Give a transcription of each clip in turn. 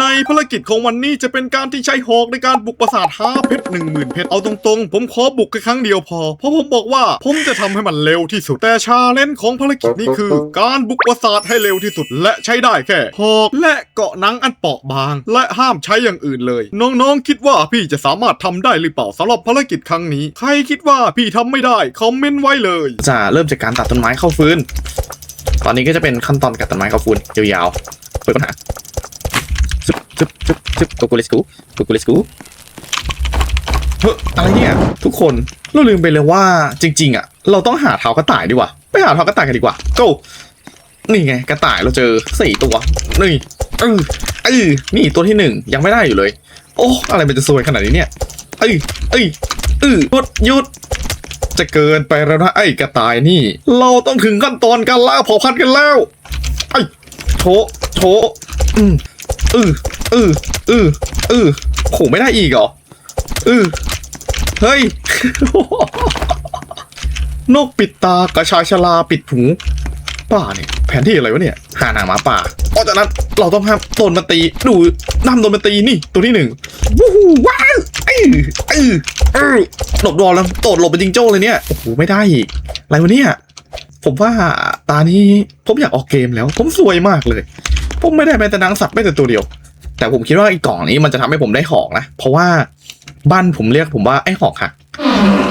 ในภารกิจของวันนี้จะเป็นการที่ใช้หอกในการบุกปราสาทหาเพชรหนึ่งหมื่นเพชรเอาตรงๆ ผมขอบุกแค่ครั้งเดียวพอ เพราะผมบอกว่าผมจะทำให้มันเร็วที่สุด แต่ชาเลนจ์ของภารกิจนี้คือ การบุกปราสาทให้เร็วที่สุด และใช้ได้แค่หอกและเกาะหนังอันเปราะบาง และห้ามใช้อย่างอื่นเลย น้องๆ คิดว่าพี่จะสามารถทำได้หรือเปล่าสำหรับภารกิจครั้งนี้ ใครคิดว่าพี่ทำไม่ได้คอมเมนต์ไว้เลยจะเริ่มจากการตัดต้นไม้เข้าฟืนตอนนี้ก็จะเป็นขั้นตอนการตัดไม้เข้าฟืนยาวๆเปิดปัญหา ซึบซึบซึบซึบกูกูเลสกูกูกูเลสกูเฮ้ยอะไรเนี่ย ทุกคนเราลืมไปเลยว่าจริง ๆ อะ เราต้องหาเท้ากระต่ายดีกว่าไปหาเท้ากระต่ายกันดีกว่า go นี่ไงกระต่ายเราเจอสี่ตัวนี่เออเออนี่ตัวที่หนึ่งยังไม่ได้อยู่เลย โอ้อะไรมันจะซวยขนาดนี้เนี่ยเอ้ยเอ้ยเออหยุดหยุดจะเกินไปแล้วนะไอ้กระต่ายนี่ เราต้องถึงขั้นตอนการล่าเผ่าพันธุ์กันแล้วไอ้โถโถอืมอือ อืออืออืออโหไม่ได้อีกเหรอเออเฮ้ย นกปิดตากระชายชลาปิดหูป่าเนี่ยแผนที่อะไรวะเนี่ยหาหนาหมาป่าเพราะจากนั้นเราต้องห้ามโดนมาตีดูน้ำโดนมาตีนี่ตัวที่หนึ่งวู้ฮู้ว้าวเออเออเออหลบรอแล้วโดดหลบไปจิงโจ้เลยเนี่ยโอ้โหไม่ได้อีกอะไรวะเนี่ยผมว่าตานี้ผมอยากออกเกมแล้ว ผมสวยมากเลย ผมไม่ได้แม้แต่นางสัตว์ไม่แต่ตัวเดียว แต่ผมคิดว่าไอ้กล่องนี้มันจะทำให้ผมได้หอกนะ เพราะว่าบ้านผมเรียกผมว่าไอ้หอกหัก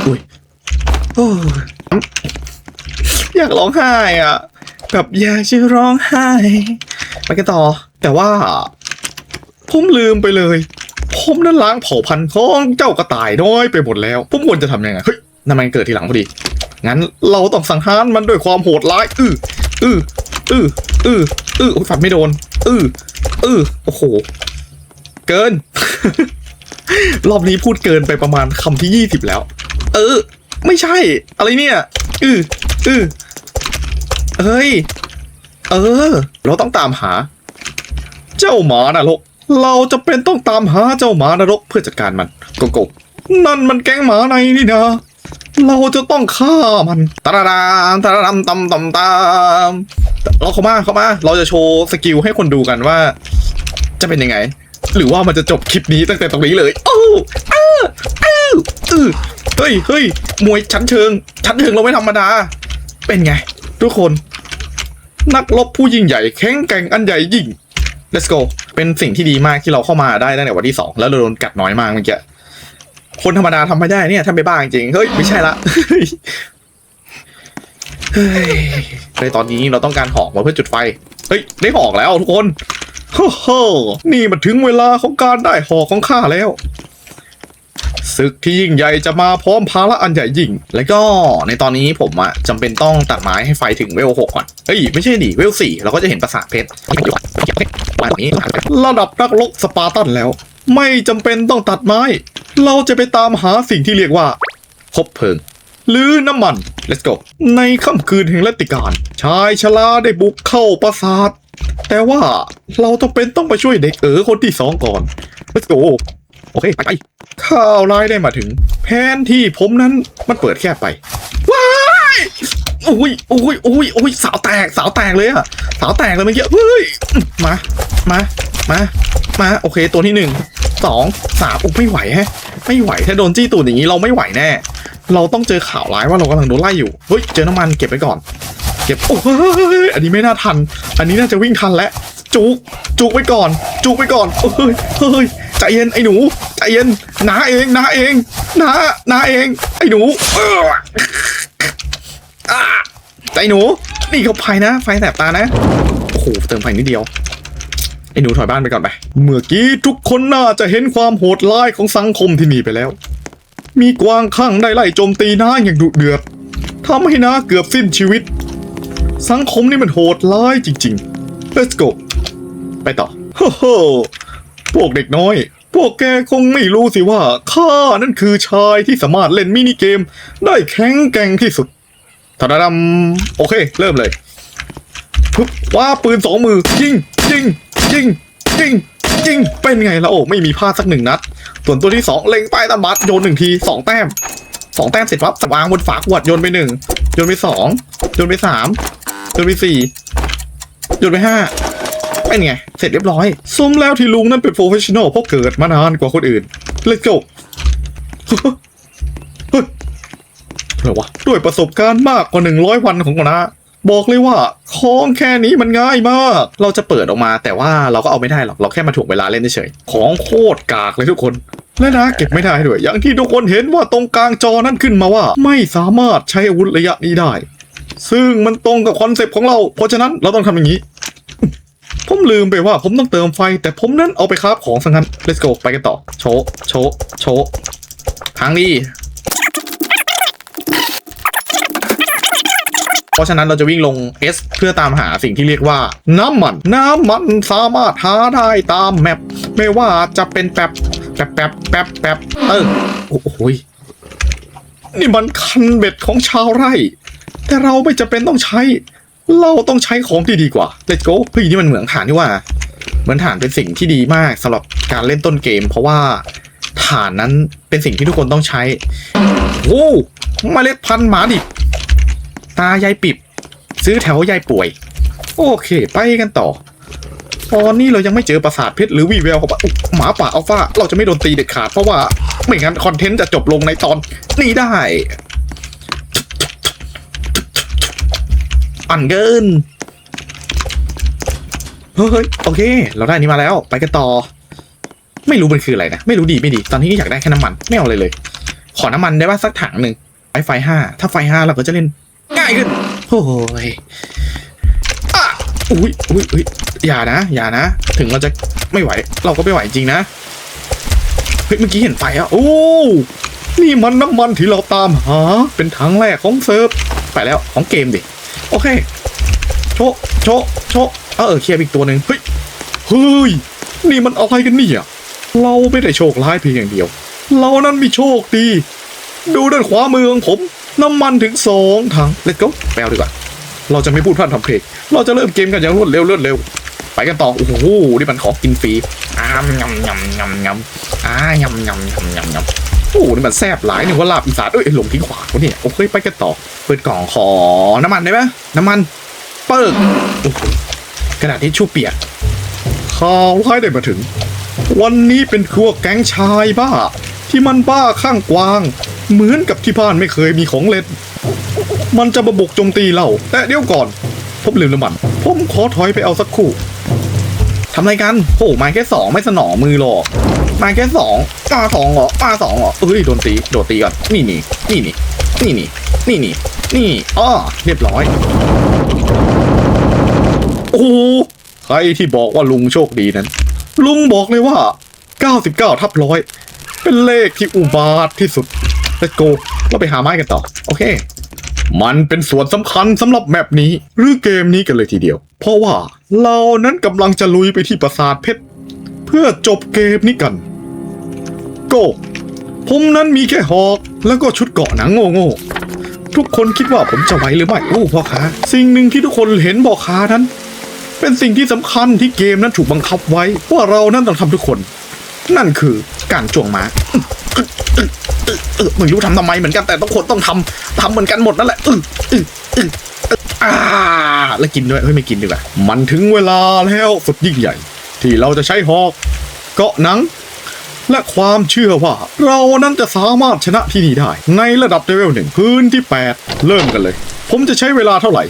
อุ้ยอยากร้องไห้อะแบบอยากจะร้องไห้ไปกันต่อ แต่ว่า ผมลืมไปเลย ผมนั้นล้างเผ่าพันธุ์ของเจ้ากระต่ายน้อยไปหมดแล้ว ผมควรจะทำยังไงเฮ้ยนั่นมันเกิดทีหลังพอดี งั้นเราต้องสังหารมันด้วยความโหดร้าย อืออือ อืออืออือโอ้ยฝันไม่โดน อืออือโอ้โห เกิน รอบนี้พูดเกินไปประมาณคำที่ยี่สิบแล้ว เออ ไม่ใช่ อะไรเนี่ย อืออือเฮ้ย เออ เราต้องตามหา เจ้าหมานรก เราจะเป็นต้องตามหาเจ้าหมานรกเพื่อจัดการมันโกโก้นั่นมันแก๊งหมาในนี่นะ เราจะต้องฆ่ามันตาดามตาดามตำตำตามเราเข้ามาเข้ามา เราจะโชว์สกิลให้คนดูกันว่า จะเป็นยังไง หรือว่ามันจะจบคลิปนี้ตั้งแต่ตรงนี้เลยโอ้อ้าอ้าอือเฮ้ยเฮ้ยมวยชั้นเชิง ชั้นเชิงเราไม่ธรรมดา เป็นไง ทุกคน นักรบผู้ยิ่งใหญ่แข็งแกร่งอันใหญ่ยิ่ง let's go เป็นสิ่งที่ดีมากที่เราเข้ามาได้ตั้งแต่วันที่สองแล้วเราโดนกัดน้อยมากเมื่อกี้ คนธรรมดาทำไม่ได้เนี่ยทำไปบ้าจริงเฮ้ยไม่ใช่ละในตอนนี้เราต้องการหอกมาเพื่อจุดไฟ เฮ้ย ได้หอกแล้วทุกคนโฮ้โหนี่มาถึงเวลาของการได้หอกของข้าแล้วศึกที่ยิ่งใหญ่จะมาพร้อมภาระอันใหญ่ยิ่ง แล้วก็ในตอนนี้ผมอะจำเป็นต้องตัดไม้ให้ไฟถึงเวลหกก่อน เฮ้ย ไม่ใช่ดิเวลสี่เราก็จะเห็นปราสาทเพชรระดับนักรบสปาร์ตันแล้ว ไม่จำเป็นต้องตัดไม้ เราจะไปตามหาสิ่งที่เรียกว่าคบเพลิง หรือน้ำมัน let's go ในค่ำคืนแห่งรัติการ ชายชราได้บุกเข้าปราสาท แต่ว่าเราต้องเป็นต้องไปช่วยเด็กเอ๋อคนที่สองก่อน let's go โอเค ไปไปข่าวร้ายได้มาถึง แผนที่ผมนั้นมันเปิดแคบไป ว้าย อ้ยโอ้ยโอ้ยโอ้ยสาวแตกสาวแตกเลยอะสาวแตกเลยเมื่อกี้เฮ้ยมามามามาโอเคตัวที่หนึ่งสองสามโอ้ไม่ไหวแฮะ ไม่ไหวถ้าโดนจี้ตูดอย่างนี้เราไม่ไหวแน่ เราต้องเจอข่าวร้ายว่าเรากำลังโดนไล่อยู่เฮ้ยเจอน้ำมันเก็บไว้ก่อน เก็บโอ้ยอันนี้ไม่น่าทัน อันนี้น่าจะวิ่งทันแล้วจุกจุกไว้ก่อน จุกไว้ก่อนเฮ้ยเฮ้ยใจเย็นไอ้หนูใจเย็นนาเองนาเองนานาเองไอ้หนู ใจหนูนี่เขาไฟนะ ไฟแสบตานะ โอ้โห เติมไฟนิดเดียว ไอ้หนูถอยบ้านไปก่อนไป เมื่อกี้ทุกคนน่าจะเห็นความโหดร้ายของสังคมที่นี่ไปแล้ว มีกวางข้างได้ไล่โจมตีน้าอย่างดุเดือดทำให้น้าเกือบสิ้นชีวิต สังคมนี่มันโหดร้ายจริง ๆ let's go ไปต่อโฮ้โหพวกเด็กน้อย พวกแกคงไม่รู้สิว่าข้านั่นคือชายที่สามารถเล่นมินิเกม ได้แข็งแกร่งที่สุด ทาดาำโอเค เริ่มเลยปึ๊บว่าปืนสองมือยิงยิงยิงยิงยิงเป็นไงละโอ้ไม่มีพลาดสักหนึ่งนัด ส่วนตัวที่สองเล็งใต้ตาบัดโยนหนึ่งทีสองแต้มสองแต้มเสร็จปั๊บวางบนฝาขวดโยนไปหนึ่งโยนไปสองโยนไปสามโยนไปสี่โยนไปห้าเป็นไง เสร็จเรียบร้อยสมแล้วที่ลุงนั้นเป็นโปรเฟชชั่นอลเพราะเกิดมานานกว่าคนอื่น Let's go อะไรวะด้วยประสบการณ์มากกว่าหนึ่งร้อยวันของนะบอกเลยว่าของแค่นี้มันง่ายมาก เราจะเปิดออกมา แต่ว่าเราก็เอาไม่ได้หรอก เราแค่มาถ่วงเวลาเล่นเฉยๆของโคตรกากเลยทุกคนและนะเก็บไม่ได้ด้วย อย่างที่ทุกคนเห็นว่าตรงกลางจอนั้นขึ้นมาว่า ไม่สามารถใช้อาวุธระยะนี้ได้ ซึ่งมันตรงกับคอนเซปต์ของเรา เพราะฉะนั้นเราต้องทำอย่างนี้ ผมลืมไปว่าผมต้องเติมไฟ แต่ผมนั้นเอาไปคราฟของสังกัน let's go ไปกันต่อ โชว์โชว์โชว์ทางนี้ เพราะฉะนั้นเราจะวิ่งลง S เพื่อตามหาสิ่งที่เรียกว่า น้ำมัน น้ำมันสามารถหาได้ตามแมปไม่ว่าจะเป็นแป๊บแป๊บแป๊บแป๊บแป๊บเออโอ้โหยนี่มันคันเบ็ดของชาวไร่ แต่เราไม่จะเป็นต้องใช้ เราต้องใช้ของที่ดีกว่า let's go เฮ้ยนี่มันเหมืองฐานนี่ว่าเหมือนฐานเป็นสิ่งที่ดีมากสำหรับการเล่นต้นเกม เพราะว่าฐานนั้นเป็นสิ่งที่ทุกคนต้องใช้โอ้เมล็ดพันธุ์หมาดิบ ตายายปิบ ซื้อแถวยายป่วย โอเค ไปกันต่อ ตอนนี้เรายังไม่เจอปราสาทเพชรหรือวีแววของอุ๊ยหมาป่าอัลฟาเราจะไม่โดนตีเด็ดขาดเพราะว่าไม่งั้นคอนเทนต์จะจบลงในตอนนี้ได้ อันเกิน เฮ้ย โอเค เราได้นี้มาแล้ว ไปกันต่อ ไม่รู้มันคืออะไรนะ ไม่รู้ดีไม่ดี ตอนนี้อยากได้แค่น้ำมัน ไม่เอาเลยเลย ขอน้ำมันได้ป่ะสักถังหนึ่งไอไฟห้า ถ้าไฟห้าเราก็จะเล่น ง่ายขึ้นโอ้ยอะอุ้ยอุ้ยอุ้ยอย่านะ อย่านะ ถึงเราจะไม่ไหว เราก็ไม่ไหวจริงนะเฮ้ยเมื่อกี้เห็นไฟอะ โอ้นี่มันน้ำมันที่เราตามหาเป็นถังแรกของเซิร์ฟไปแล้วของเกมดิโอเค โชะโชะโชะเออเคลียร์อีกตัวหนึ่งเฮ้ยเฮ้ยนี่มันอะไรกันเนี่ยเราไม่ได้โชคร้ายเพียงอย่างเดียว เรานั้นมีโชคดี ดูด้านขวามือของผม น้ำมันถึงสองถัง let's go ไปเอาดีกว่า เราจะไม่พูดพร่ำทำเพลงเราจะเริ่มเกมกันอย่างรวดเร็วรวดเร็ว ไปกันต่อ โอ้โห นี่มันของกินฟรีอ้ามยำยำยำยำอ้ายำยำยำยำยำโอ้โหนี่มันแซ่บหลายนึกว่าลาบอีสานเอ้ยหลงทิ้งขวาเนี่ยโอเคไปกันต่อ เปิดกล่องขอน้ำมันได้ไหมน้ำมัน เปิดกระดาษที่ชู่เปียกข่าวร้ายได้มาถึง วันนี้เป็นครัวแก๊งชายบ้า ที่มันบ้าข้างกวาง เหมือนกับที่บ้านไม่เคยมีของเล่น มันจะมาบุกโจมตีเรา แต่เดี๋ยวก่อน ผมลืมน้ำมัน ผมขอถอยไปเอาสักคู่ทำอะไรกันโอ้มาแค่สองไม่สนองมือหรอกมาแค่สองมาสองเหรอมาสองเหรอเอ้ยโดนตีโดนตีก่อนนี่นี่นี่นี่นี่นี่นี่นี่นี่อ้อเรียบร้อย โอ้ใครที่บอกว่าลุงโชคดีนั้น ลุงบอกเลยว่า 99ทับร้อยเป็นเลขที่อุบาทที่สุด let's go เราไปหาไม้กันต่อ โอเค มันเป็นส่วนสำคัญสำหรับแมปนี้ หรือเกมนี้กันเลยทีเดียว เพราะว่าเรานั้นกำลังจะลุยไปที่ปราสาทเพชร เพื่อจบเกมนี้กัน โกผมนั้นมีแค่หอกแล้วก็ชุดเกราะหนังโง่ๆทุกคนคิดว่าผมจะไหวหรือไม่โอ้พ่อค้าสิ่งหนึ่งที่ทุกคนเห็นบอกค้านั้น เป็นสิ่งที่สำคัญที่เกมนั้นถูกบังคับไว้ว่าเรานั้นต้องทำทุกคน นั่นคือการจ้วงม้าเออเออเออเออไม่รู้ทำทำไมเหมือนกันแต่ทุกคนต้องทำทำเหมือนกันหมดนั่นแหละออเออเออเอออ่าแล้วกินด้วยเฮ้ยไม่กินดีกว่ามันถึงเวลาแล้วสุดยิ่งใหญ่ ที่เราจะใช้หอกเกาะหนัง และความเชื่อว่า เรานั้นจะสามารถชนะที่นี่ได้ ในระดับเลเวลหนึ่งพื้นที่ 8 เริ่มกันเลย ผมจะใช้เวลาเท่าไหร่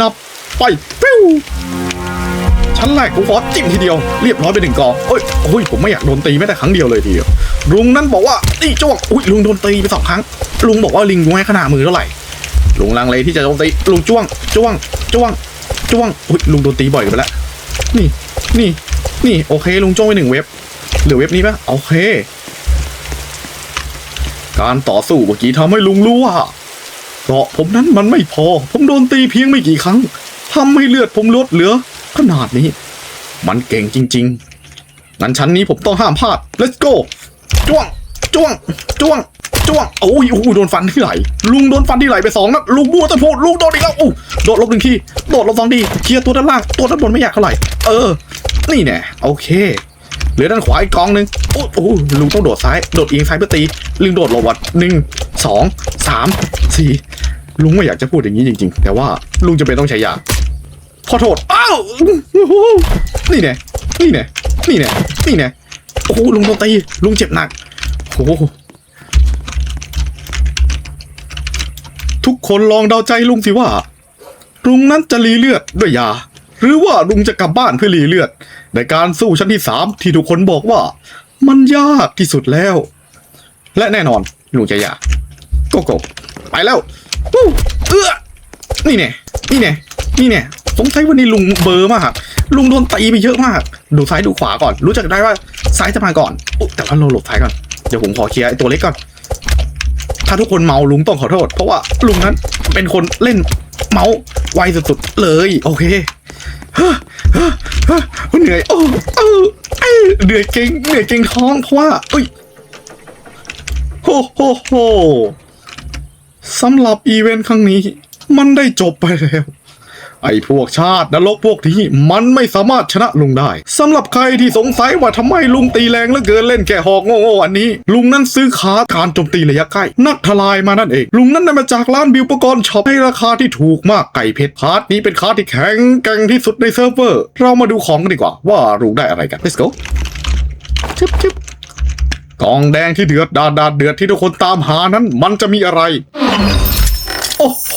นับไปปิ้ว ชั้นแรกผมขอจิ้มทีเดียวเรียบร้อยไปหนึ่งกองเอ้ยโอ้ยผมไม่อยากโดนตีแม้แต่ครั้งเดียวเลยทีเดียวลุงนั้นบอกว่านี่จ้วงอุ้ยลุงโดนตีไปสองครั้ง ลุงบอกว่าลิงลุงให้ขนาดมือเท่าไหร่ลุงลังเลที่จะโจมตีลุงจ้วงจ้วงจ้วงจ้วงอุ้ยลุงโดนตีบ่อยไปแล้วนี่นี่นี่โอเคลุงจ้วงไปหนึ่งเว็บเหลือเว็บนี้ปะโอเค การต่อสู้เมื่อกี้ทำให้ลุงรู้ว่าเกราะผมนั้นมันไม่พอ ผมโดนตีเพียงไม่กี่ครั้งทำให้เลือดผมลดเหลือ ขนาดนี้ มันเก่งจริงๆงั้นชั้นนี้ผมต้องห้ามพลาด let's go จ้วง จ้วง จ้วง จ้วงโอ้ยโอ้ยโดนฟันที่ไหล ลุงโดนฟันที่ไหลไปสองนัดลุงบัวตะโพดลุงโดนอีกแล้วโอ้โดดลบหนึ่งที โดดลบสองทีเคลียร์ตัวด้านล่าง ตัวด้านบนไม่อยากเท่าไหร่ เออ นี่แน่โอเคเหลือด้านขวาอีกกองหนึ่งโอ้โหลุงต้องโดดซ้าย โดดเอียงซ้ายเพื่อตีลุงโดดหลบวัดหนึ่งสองสามสี่ลุงไม่อยากจะพูดอย่างนี้จริง ๆ แต่ว่าลุงจะเป็นต้องใช้ยา ขอโทษ อ้าว นี่แน่นี่แน่นี่แน่นี่แน่โอ้โหลุงโดนตีลุงเจ็บหนักโอ้โหทุกคนลองเดาใจลุงสิว่า ลุงนั้นจะรีเลือดด้วยยา หรือว่าลุงจะกลับบ้านเพื่อรีเลือด ในการสู้ชั้นที่สามที่ทุกคนบอกว่า มันยากที่สุดแล้ว และแน่นอนลุงจะยากโกโก้ไปแล้วอู้เอือนี่แน่นี่แน่นี่แน่ สงสัยวันนี้ลุงเบอร์มากลุงโดนตีไปเยอะมาก ดูซ้ายดูขวาก่อน รู้จักได้ว่าซ้ายจะมาก่อนอแต่ว่าเราหลบซ้ายก่อน เดี๋ยวผมขอเคลียร์ไอ้ตัวเล็กก่อน ถ้าทุกคนเมาลุงต้องขอโทษ เพราะว่าลุงนั้นเป็นคนเล่นเมาไวสุดๆเลย โอเคเฮ้อเฮ้อเฮ้อเหนื่อยโอ้เอ้เหนื่อยเก่งเหนื่อยเก่งท้องเพราะว่าเอ้ยโฮโฮโฮสำหรับอีเวนต์ครั้งนี้ มันได้จบไปแล้ว ไอ้พวกชาตินรกพวกนี้มันไม่สามารถชนะลุงได้สำหรับใครที่สงสัยว่าทำไมลุงตีแรงเหลือเกินเล่นแค่หอกโง่ๆอันนี้ ลุงนั้นซื้อขาการโจมตีระยะใกล้ นักทลายมานั่นเอง ลุงนั้นได้มาจากร้านบิวปกรณ์ช็อปให้ราคาที่ถูกมากไก่เพชรคาร์ดนี้เป็นคาร์ดที่แข็งแกร่งที่สุดในเซิร์ฟเวอร์ เรามาดูของกันดีกว่าว่าลุงได้อะไรกัน let's go ชึบชึบกองแดงที่เดือดดาดดาดเดือดที่ทุกคนตามหานั้น มันจะมีอะไร โอ้โห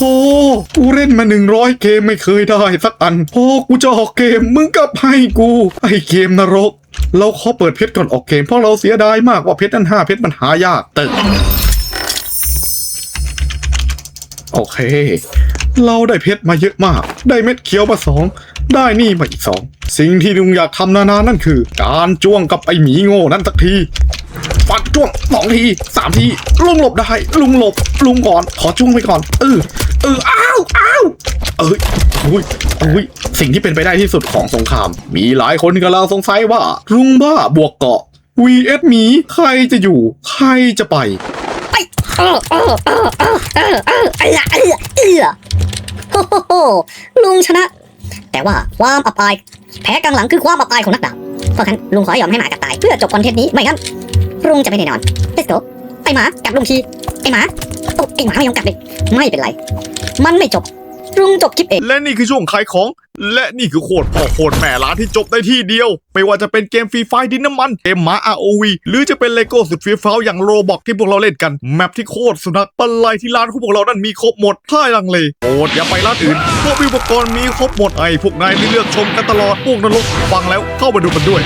กูเล่นมาหนึ่งร้อยเกมไม่เคยได้สักอันพอกูจะออกเกมมึงก็ให้กู ไอเกมนรก เราขอเปิดเพชรก่อนออกเกมเพราะเราเสียดายมากว่าเพชรนั้นห้าเพชรมันหายากตึกโอเค เราได้เพชรมาเยอะมาก ได้เม็ดเขียวมาสอง ได้นี่มาอีกสอง สิ่งที่ลุงอยากทำนานๆนั่นคือ การจ้วงกับไอหมีโง่นั่นสักทีฟัดจ้วงสองทีสามทีลุงหลบได้ ลุงหลบ ลุงก่อน ขอจ้วงไปก่อน เออเอออ้าวอ้าวเอ้ยอุ้ยอุ้ยสิ่งที่เป็นไปได้ที่สุดของสงคราม มีหลายคนกำลังสงสัยว่า ลุงบ้าบวกเกาะ vs หมีใครจะอยู่ ใครจะไปไปเออเออเออเออเออเออเออเออเออโฮโฮโฮลุงชนะ แต่ว่าความอับอายแพ้กลางหลังคือความอับอายของนักดาบเพราะฉะนั้นลุงขอยอมให้หมากัดตายเพื่อจบคอนเทนต์นี้ไม่งั้นลุงจะไม่แน่นอน let's go ไอหมากับลุงทีไอหมาโอ้ไอหมาไม่ยอมกัดเลยไม่เป็นไร มันไม่จบลุงจบคลิปเองและนี่คือช่วงขายของ และนี่คือโคตรพ่อโคตรแม่ร้านที่จบได้ที่เดียว ไม่ว่าจะเป็นเกมฟรีไฟดินน้ำมัน เกมหมา ROV หรือจะเป็นเลโก้สุดเฟี้ยวฟ้าอย่างโรบอกที่พวกเราเล่นกัน แมปที่โคตรสุนัขปันไลที่ร้านของพวกเรานั้นมีครบหมดถ้าลังเลโอดอย่าไปร้านอื่นเพราะอุปกรณ์มีครบหมดไอ้พวกนายไม่เลือกชมกันตลอดพวกนรกฟังแล้วเข้ามาดูมันด้วย